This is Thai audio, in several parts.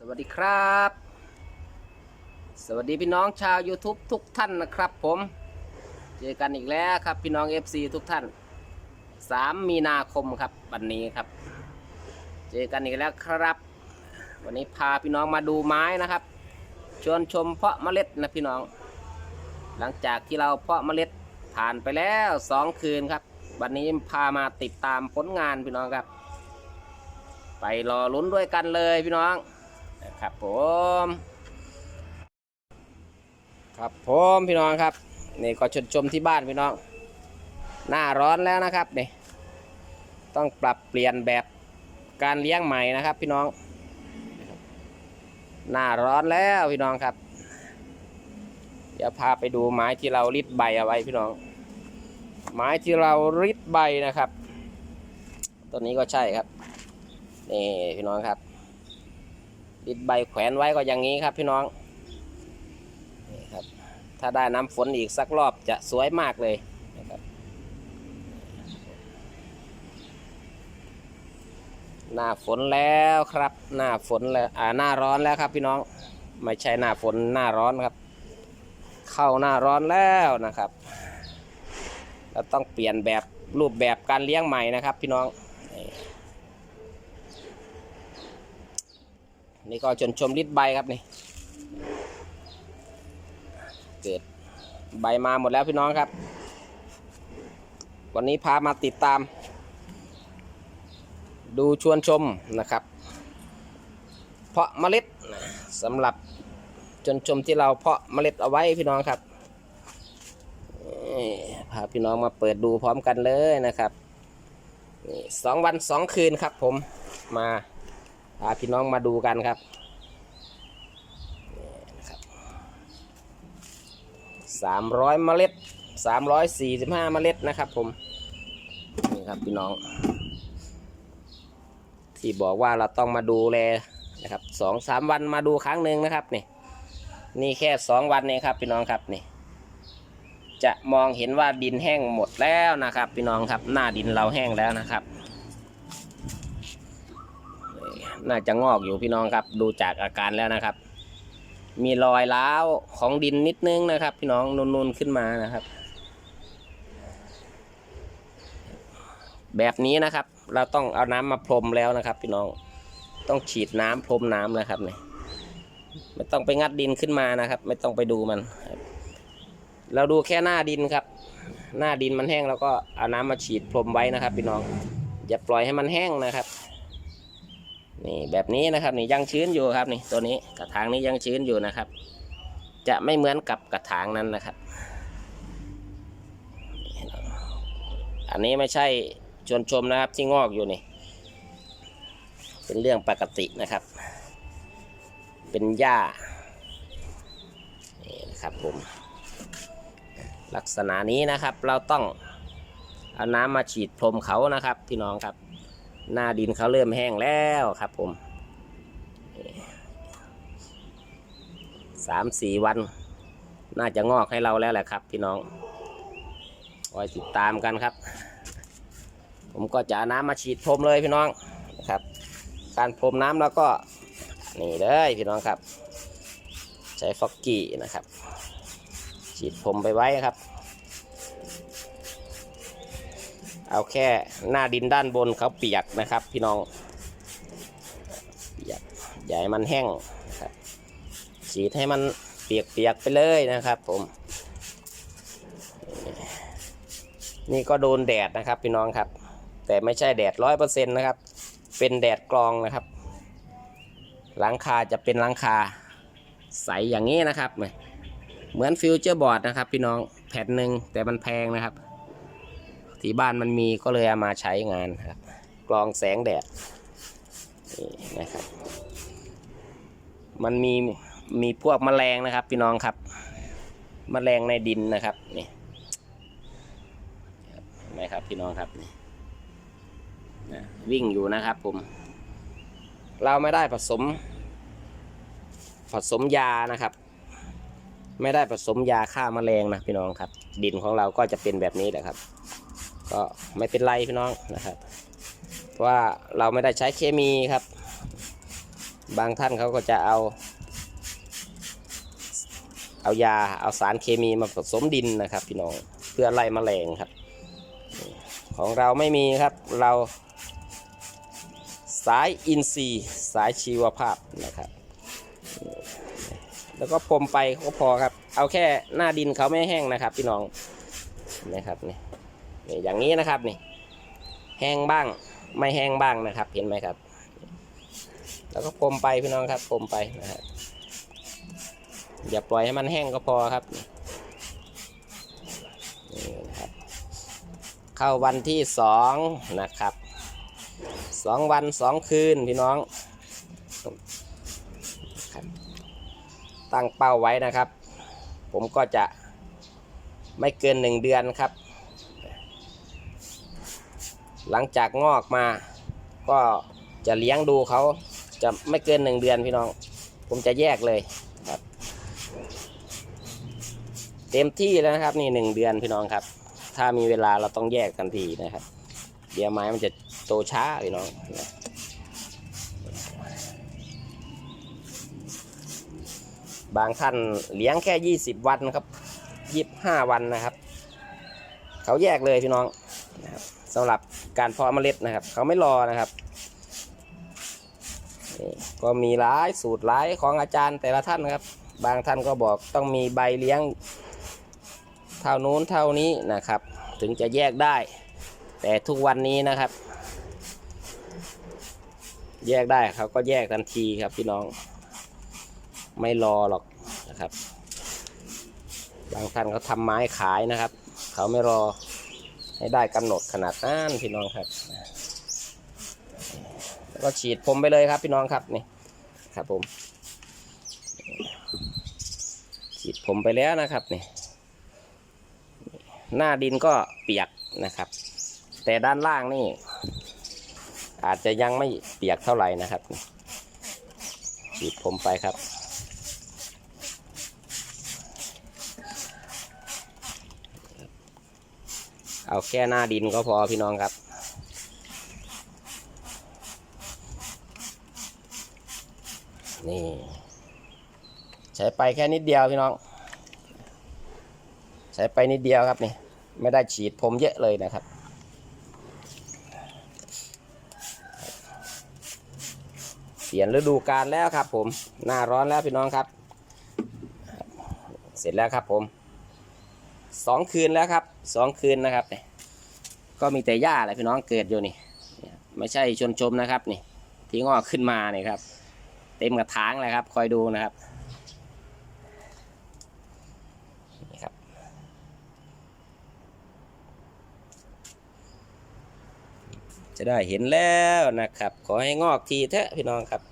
สวัสดีครับ สวัสดีพี่น้องชาว YouTube ทุกท่านนะครับผม เจอกันอีกแล้วครับพี่น้อง FC ทุกท่าน 3 มีนาคมครับวันนี้ครับ เจอกันอีกแล้วครับ วันนี้พาพี่น้องมาดูไม้นะครับ ชวนชมเพาะเมล็ดนะพี่น้อง หลังจากที่เราเพาะเมล็ดผ่านไปแล้ว 2 คืนครับ วันนี้พามาติดตามผลงานพี่น้องครับ ไปรอลุ้นด้วยกันเลยพี่น้อง นะครับผมครับผมพี่น้องครับนี่ก็ชมชมที่บ้านพี่น้อง หน้าร้อนแล้วนะครับนี่ต้องปรับเปลี่ยนแบบการเลี้ยงใหม่นะครับ พี่น้อง หน้าร้อนแล้วพี่น้องครับ เดี๋ยวพาไปดูไม้ที่เราริดใบเอาไว้พี่น้อง ไม้ที่เราริดใบนะครับ ตัวนี้ก็ใช่ครับนี่พี่น้องครับ ดิดใบแขวนไว้ก็อย่างนี้ครับพี่น้องนี่ครับถ้าได้น้ำฝนอีกสักรอบจะสวยมากเลยนะครับหน้าฝนแล้วครับ หน้าฝนแล้วอ่าหน้าร้อนแล้วครับพี่น้องไม่ใช่หน้าฝนหน้าร้อนครับ เข้าหน้าร้อนแล้วนะครับเราต้องเปลี่ยนแบบรูปแบบการเลี้ยงใหม่นะครับ พี่น้อง นี่ก็ชนชมริดใบครับนี่ เกิดใบมาหมดแล้วพี่น้องครับ วันนี้พามาติดตาม ดูชวนชมนะครับ เพาะเมล็ดสำหรับชนชมที่เราเพาะเมล็ดเอาไว้พี่น้องครับพาพี่น้องมาเปิดดูพร้อมกันเลยนะครับสองวันสองคืนครับผมมา พาพี่น้องมาดูกันครับสามร้อยเมล็ดสามร้อยสี่สิบห้าเมล็ดนะครับ ผมนี่ครับพี่น้อง ที่บอกว่าเราต้องมาดูแลนะครับสองสามวันมาดูครั้งหนึ่งนะครับนี่นี่แค่สองวันเองครับพี่น้องครับนี่จะมองเห็นว่าดินแห้งหมดแล้วนะครับ พี่น้องครับ หน้าดินเราแห้งแล้วนะครับ น่าจะงอกอยู่พี่น้องครับ ดูจากอาการแล้วนะครับ มีรอยร้าวของดินนิดนึงนะครับ พี่น้องนูนๆขึ้นมานะครับ แบบนี้นะครับ เราต้องเอาน้ำมาพรมแล้วนะครับ พี่น้องต้องฉีดน้ำพรมน้ำนะครับเนี่ยไม่ต้องไปงัดดินขึ้นมานะครับ ไม่ต้องไปดูมัน เราดูแค่หน้าดินครับ หน้าดินมันแห้งเราก็เอาน้ำมาฉีดพรมไว้นะครับ พี่น้องอย่าปล่อยให้มันแห้งนะครับ นี่แบบนี้นะครับนี่ยังชื้นอยู่ครับนี่ตัวนี้กระถางนี้ยังชื้นอยู่นะครับ จะไม่เหมือนกับกระถางนั้นนะครับ อันนี้ไม่ใช่ชวนชมนะครับที่งอกอยู่นี่ เป็นเรื่องปกตินะครับ เป็นหญ้านี่นะครับผมลักษณะนี้นะครับเราต้องเอาน้ำมาฉีดพรมเขานะครับ พี่น้องครับ หน้าดินเขาเริ่มแห้งแล้วครับผมสามสี่วัน น่าจะงอกให้เราแล้วแหละครับ พี่น้องคอยติดตามกันครับ ผมก็จะน้ำมาฉีดพรมเลยพี่น้องนะครับ การพรมน้ำแล้วก็นี่เลยพี่น้องครับ ใช้ฟอกกี้นะครับ ฉีดพรมไปไว้ครับ เอาแค่หน้าดินด้านบนเขาเปียกนะครับ พี่น้องเปียกอย่าให้มันแห้งครับฉีดให้มันเปียกๆไปเลยนะครับผม นี่ก็โดนแดดนะครับพี่น้องครับ แต่ไม่ใช่แดดร้อยเปอร์เซ็นต์นะครับ เป็นแดดกรองนะครับ หลังคาจะเป็นหลังคาใสอย่างนี้นะครับ เหมือนฟิวเจอร์บอร์ดนะครับ พี่น้องแผ่นหนึ่งแต่มันแพงนะครับ ที่บ้านมันมีก็เลยเอามาใช้งานครับกรองแสงแดดนี่นะครับ มันมีมีพวกแมลงนะครับ พี่น้องครับแมลงในดินนะครับนี่เห็นไหมครับพี่น้องครับนี่นะวิ่งอยู่นะครับผม เราไม่ได้ผสม ผสมยานะครับ ไม่ได้ผสมยาฆ่าแมลงนะพี่น้องครับ ดินของเราก็จะเป็นแบบนี้แหละครับ ก็ไม่เป็นไรพี่น้องนะครับว่าเราไม่ได้ใช้เคมีครับ บางท่านเขาก็จะเอา เอายาเอาสารเคมีมาผสมดินนะครับ พี่น้องเพื่อไล่แมลงครับ ของเราไม่มีครับเรา สายอินทรีย์สายชีวภาพนะครับ แล้วก็พรมไปก็พอครับ เอาแค่หน้าดินเขาไม่แห้งนะครับ พี่น้องนะครับนี่ นี่อย่างนี้นะครับนี่ แห้งบ้างไม่แห้งบ้างนะครับ เห็นไหมครับ แล้วก็พรมไปพี่น้องครับพรมไปนะครับอย่าปล่อยให้มันแห้งก็พอครับนี่นะครับ เข้าวันที่สองนะครับสองวันสองคืนพี่น้อง ตั้งเป้าไว้นะครับ ผมก็จะไม่เกินหนึ่งเดือนครับ หลังจากงอกมา ก็จะเลี้ยงดูเขาจะไม่เกินหนึ่งเดือนพี่น้อง ผมจะแยกเลยครับ เต็มที่แล้วนะครับ นี่หนึ่งเดือนพี่น้องครับ ถ้ามีเวลาเราต้องแยกทันทีนะครับ เดี๋ยวไม้มันจะโตช้าพี่น้องบางท่านเลี้ยงแค่ 20 วันครับ 25 วันนะครับ เขาแยกเลยพี่น้องนะครับ สำหรับการเพาะเมล็ดนะครับ เขาไม่รอนะครับก็มีหลายสูตรหลายของอาจารย์แต่ละท่านนะครับ บางท่านก็บอกต้องมีใบเลี้ยง เท่านู้นเท่านี้นะครับ ถึงจะแยกได้ แต่ทุกวันนี้นะครับ แยกได้เขาก็แยกทันทีครับพี่น้อง ไม่รอหรอกนะครับ บางท่านเขาทำไม้ขายนะครับ เขาไม่รอ ให้ได้กำหนดขนาดนั้นพี่น้องครับ แล้วก็ฉีดผมไปเลยครับพี่น้องครับนี่ครับผม ฉีดผมไปแล้วนะครับนี่หน้าดินก็เปียกนะครับ แต่ด้านล่างนี่ อาจจะยังไม่เปียกเท่าไหร่นะครับฉีดผมไปครับ เอาแค่หน้าดินก็พอพี่น้องครับ นี่ ใช้ไปแค่นิดเดียวพี่น้อง ใช้ไปนิดเดียวครับนี่ ไม่ได้ฉีดผมเยอะเลยนะครับเปลี่ยนฤดูกาลแล้วครับ ผม หน้าร้อนแล้วพี่น้องครับ เสร็จแล้วครับผมสองคืนแล้วครับ สองคืนนะครับเนี่ยก็มีแต่หญ้าแหละพี่น้องเกิดอยู่นี่ไม่ใช่ชนชมนะครับนี่ที่งอกขึ้นมาเนี่ยครับ เต็มกระถางเลยครับ คอยดูนะครับนี่ครับ จะได้เห็นแล้วนะครับ ขอให้งอกทีเถอะพี่น้องครับ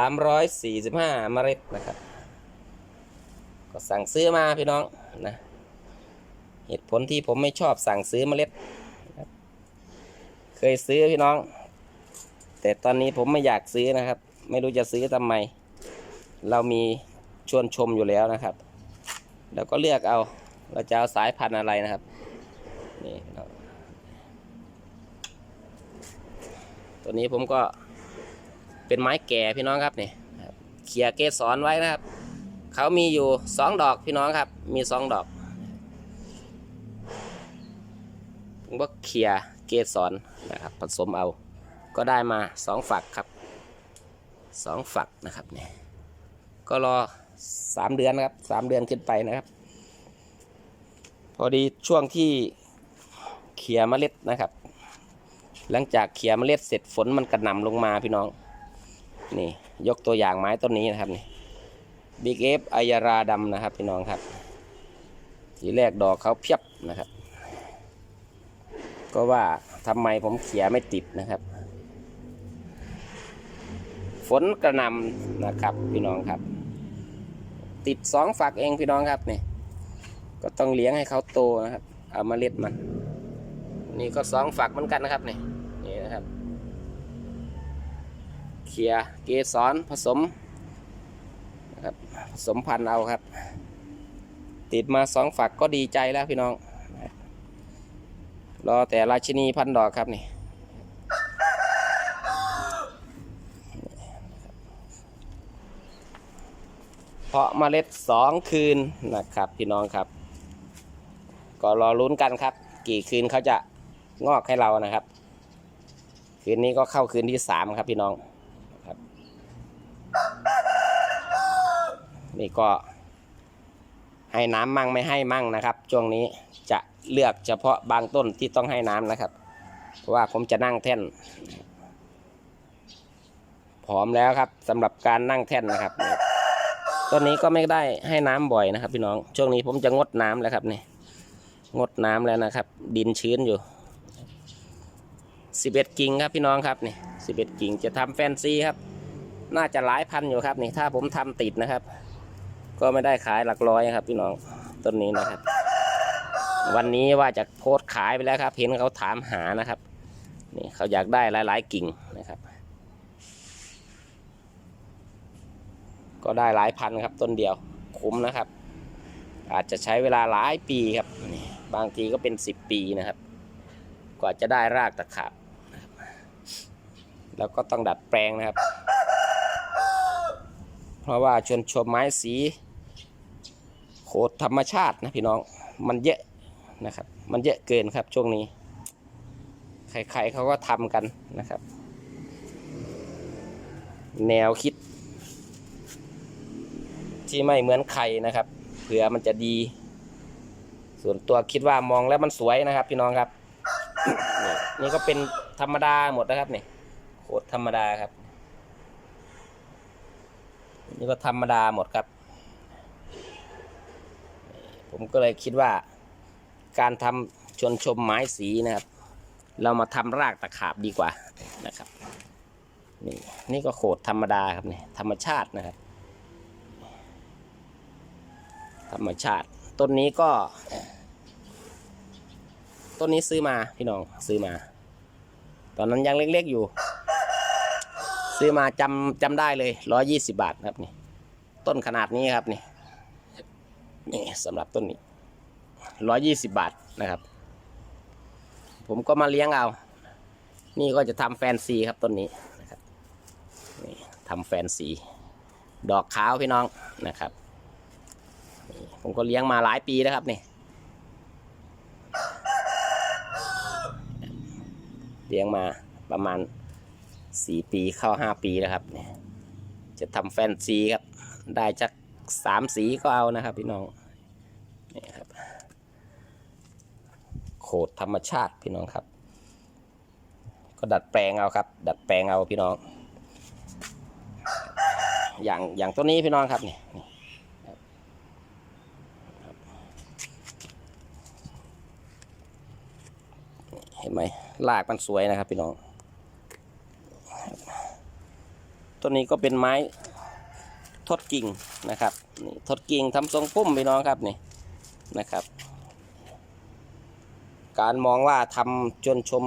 345 เมล็ดนะครับ ก็สั่งซื้อมาพี่น้องนะ เหตุผลที่ผมไม่ชอบสั่งซื้อเมล็ด เคยซื้อพี่น้อง แต่ตอนนี้ผมไม่อยากซื้อนะครับ ไม่รู้จะซื้อทำไม เรามีชวนชมอยู่แล้วนะครับ แล้วก็เลือกเอา เราจะเอาสายพันธุ์อะไรนะครับ นี่พี่น้องตัวนี้ผมก็เป็นไม้แก่พี่น้องครับนี่เขี่ยเกสรไว้นะครับ เขามีอยู่สองดอกพี่น้องครับ มีสองดอก ผมก็ เขี่ยเกสรนะครับผสมเอาก็ได้มาสองฝักครับสองฝักนะครับเนี่ยก็รอสามเดือนนะครับสามเดือนขึ้นไปนะครับ พอดีช่วงที่เขี่ยเมล็ดนะครับ หลังจากเขี่ยเมล็ดเสร็จฝนมันกระหน่ำลงมาพี่น้อง นี่ยกตัวอย่างไม้ต้นนี้นะครับนี่บิ๊กเอฟอายาราดำนะครับพี่น้องครับ ทีแรกดอกเขาเพียบนะครับ ก็ว่าทำไมผมเขียไม่ติดนะครับ ฝนกระนำนะครับพี่น้องครับ ติดสองฝักเองพี่น้องครับเนี่ยก็ต้องเลี้ยงให้เขาโตนะครับเอามาเล็ดมัน นี่ก็สองฝักเหมือนกันนะครับเนี่นี่นะครับเขียเกสรผสมนะครับผสมพันธุ์เอาครับ ติดมาสองฝักก็ดีใจแล้วพี่น้อง รอแต่ราชินีพันดอกครับนี่เพาะเมล็ดสองคืนนะครับ พี่น้องครับ ก็รอลุ้นกันครับ กี่คืนเขาจะงอกให้เรานะครับ คืนนี้ก็เข้าคืนที่สามครับพี่น้องครับ นี่ก็ให้น้ำมั่งไม่ให้มั่งนะครับ ช่วงนี้ เลือกเฉพาะบางต้นที่ต้องให้น้ำนะครับ เพราะว่าผมจะนั่งแท่นพร้อมแล้วครับสำหรับการนั่งแท่นนะครับต้นนี้ก็ไม่ได้ให้น้ำบ่อยนะครับ พี่น้องช่วงนี้ผมจะงดน้ำแล้วครับนี่งดน้ำแล้วนะครับ ดินชื้นอยู่11กิ่งครับพี่น้องครับนี่11กิ่งจะทำแฟนซีครับ น่าจะหลายพันอยู่ครับนี่ถ้าผมทำติดนะครับ ก็ไม่ได้ขายหลักร้อยครับพี่น้องต้นนี้นะครับ วันนี้ว่าจะโพสต์ขายไปแล้วครับเห็นเขาถามหานะครับ นี่เขาอยากได้หลาย ๆ กิ่งนะครับ ก็ได้หลายพันครับต้นเดียวคุ้มนะครับ อาจจะใช้เวลาหลายปีครับบางทีก็เป็นสิบปีนะครับ กว่าจะได้รากตะขาบนะครับแล้วก็ต้องดัดแปลงนะครับ เพราะว่าชนชมไม้สีโคตรธรรมชาตินะพี่น้องมันเยอะ นะครับ มันเยอะเกินครับช่วงนี้ ใครๆเขาก็ทำกันนะครับ แนวคิด ที่ไม่เหมือนใครนะครับ เผื่อมันจะดี ส่วนตัวคิดว่ามองแล้วมันสวยนะครับ พี่น้องครับ นี่ก็เป็นธรรมดาหมดนะครับนี่โคตรธรรมดาครับ นี่ก็ธรรมดาหมดครับ ผมก็เลยคิดว่า การทำชนชมไม้สีนะครับ เรามาทำรากตะขาบดีกว่านะครับ นี่นี่ก็โขดธรรมดาครับนี่ธรรมชาตินะครับ ธรรมชาติ ต้นนี้ก็ ต้นนี้ซื้อมาพี่น้องซื้อมา ตอนนั้นยังเล็กๆอยู่ ซื้อมาจำจำได้เลยร้อยี่สิบาทครับนี่ต้นขนาดนี้ครับนี่นี่สำหรับต้นนี้ ร้อยี่สิบบาทนะครับ ผมก็มาเลี้ยงเอา นี่ก็จะทำแฟนซีครับต้นนี้นะครับนี่ทำแฟนซี ดอกขาวพี่น้องนะครับผมก็เลี้ยงมาหลายปีแล้วครับนี่เลี้ยงมาประมาณสี่ปีเข้าห้าปีแล้วครับเนี่ยจะทำแฟนซีครับ ได้จักสามสีก็เอานะครับพี่น้องนี่ครับ ดธรรมชาติพี่น้องครับ ก็ดัดแปลงเอาครับ ดัดแปลงเอาพี่น้อง อย่างอย่างต้นนี้พี่น้องครับนี่เห็นไหมรากมันสวยนะครับพี่น้อง ต้นนี้ก็เป็นไม้ทดกิ่งนะครับนี่ทดกิ่งทำทรงพุ่มพี่น้องครับนี่นะครับ การมองว่าทำจนชม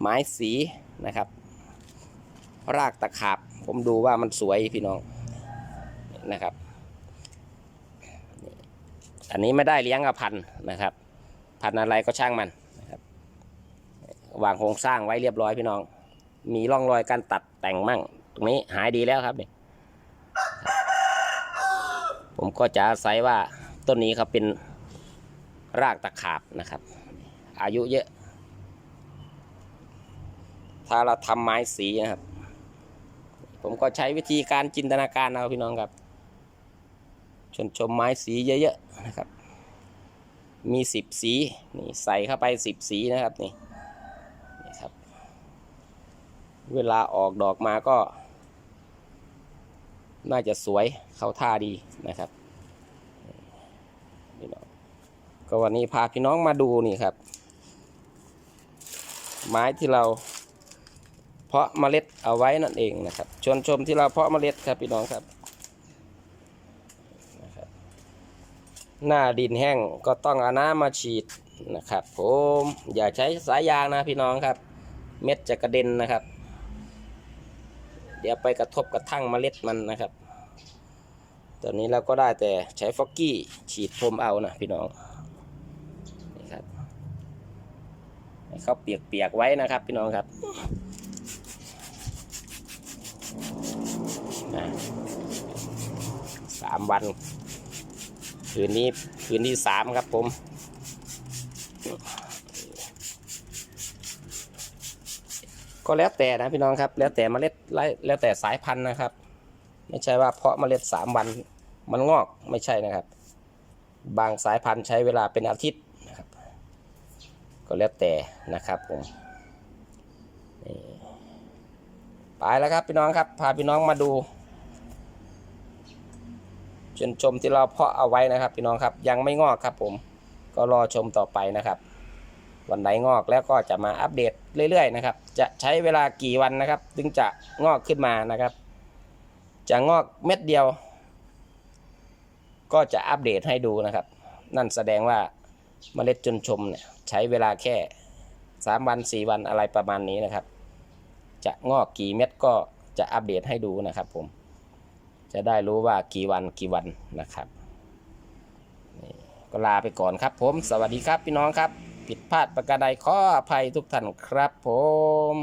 ไม้สีนะครับ รากตะขาบผมดูว่ามันสวยพี่น้องนะครับ อันนี้ไม่ได้เลี้ยงกับพันนะครับ พันอะไรก็ช่างมันนะครับวางโครงสร้างไว้เรียบร้อยพี่น้อง มีร่องรอยการตัดแต่งมั่ง ตรงนี้หายดีแล้วครับนี่ผมก็จะอาศัยว่าต้นนี้เขาเป็น รากตะขาบนะครับ อายุเยอะ ถ้าเราทำไม้สีนะครับ ผมก็ใช้วิธีการจินตนาการเอาพี่น้องครับ ชนชมไม้สีเยอะๆนะครับ มีสิบสีนี่ใส่เข้าไปสิบสีนะครับนี่นี่ครับ เวลาออกดอกมาก็ น่าจะสวยเข้าท่าดีนะครับพี่น้อง ก็วันนี้พาพี่น้องมาดูนี่ครับ ไม้ที่เรา เพาะเมล็ดเอาไว้นั่นเองนะครับชวนชมที่เราเพาะเมล็ดครับพี่น้องครับหน้าดินแห้งก็ต้องเอาน้ำมาฉีดนะครับผมอย่าใช้สายยางนะพี่น้องครับ เม็ดจะกระเด็นนะครับ เดี๋ยวไปกระทบกระทั่งเมล็ดมันนะครับ ตอนนี้เราก็ได้แต่ใช้ฟอกกี้ฉีดพรมเอานะพี่น้องนี่ครับ ให้เขาเปียกๆไว้นะครับ พี่น้องครับนะามวัน คืนนี้คืนที่สามครับผมก็แล้วแต่นะพี่น้องครับ แล้วแต่เมล็ดแล้วแต่สายพันธุ์นะครับ ไม่ใช่ว่าเพาะเมล็ดสามวันมันงอกไม่ใช่นะครับ บางสายพันธุ์ใช้เวลาเป็นอาทิตย์ ก็แล้วแต่นะครับผมนี่ไปแล้วครับพี่น้องครับ พาพี่น้องมาดูชนชมที่เราเพาะเอาไว้นะครับ พี่น้องครับยังไม่งอกครับ ผมก็รอชมต่อไปนะครับ วันไหนงอกแล้วก็จะมาอัปเดตเรื่อย ๆ นะครับ จะใช้เวลากี่วันนะครับ ถึงจะงอกขึ้นมานะครับ จะงอกเม็ดเดียว ก็จะอัปเดตให้ดูนะครับ นั่นแสดงว่า เมล็ดจนชมเนี่ยใช้เวลาแค่สามวันสี่วันอะไรประมาณนี้นะครับ จะงอกกี่เม็ดก็จะอัปเดตให้ดูนะครับผม จะได้รู้ว่ากี่วันกี่วันนะครับก็ลาไปก่อนครับผม สวัสดีครับพี่น้องครับ ผิดพลาดประการใดขออภัยทุกท่านครับผม